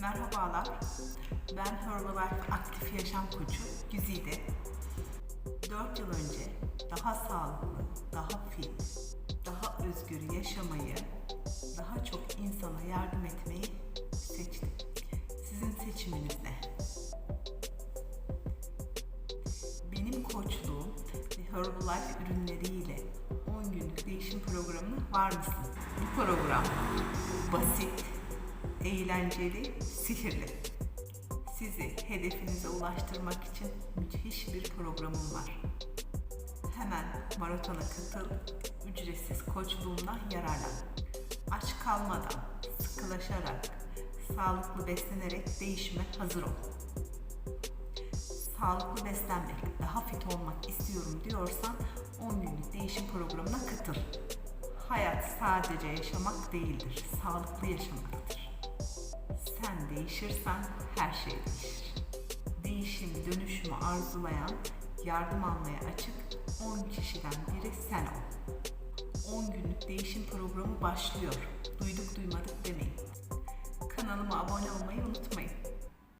Merhabalar, ben Herbalife Aktif Yaşam Koçu Güzide. 4 yıl önce daha sağlıklı, daha fit, daha özgür yaşamayı, daha çok insana yardım etmeyi seçtim. Sizin seçiminiz ne? Benim koçluğum ve Herbalife ürünleriyle 10 günlük değişim programına var mısın? Bu program basit, eğlenceli, sihirli. Sizi hedefinize ulaştırmak için müthiş bir programım var. Hemen maratona katıl, ücretsiz koçluğumdan yararlan. Aç kalmadan, sıkılaşarak, sağlıklı beslenerek değişime hazır ol sağlıklı beslenmek, daha fit olmak istiyorum diyorsan 10 günlük değişim programına katıl. Hayat sadece yaşamak değildir, sağlıklı yaşamaktır. Sen değişirsen her şey değişir. Değişim, dönüşümü arzulayan, yardım almaya açık 10 kişiden biri sen ol. 10 günlük değişim programı başlıyor. Duyduk duymadık demeyin. Kanalıma abone olmayı unutmayın.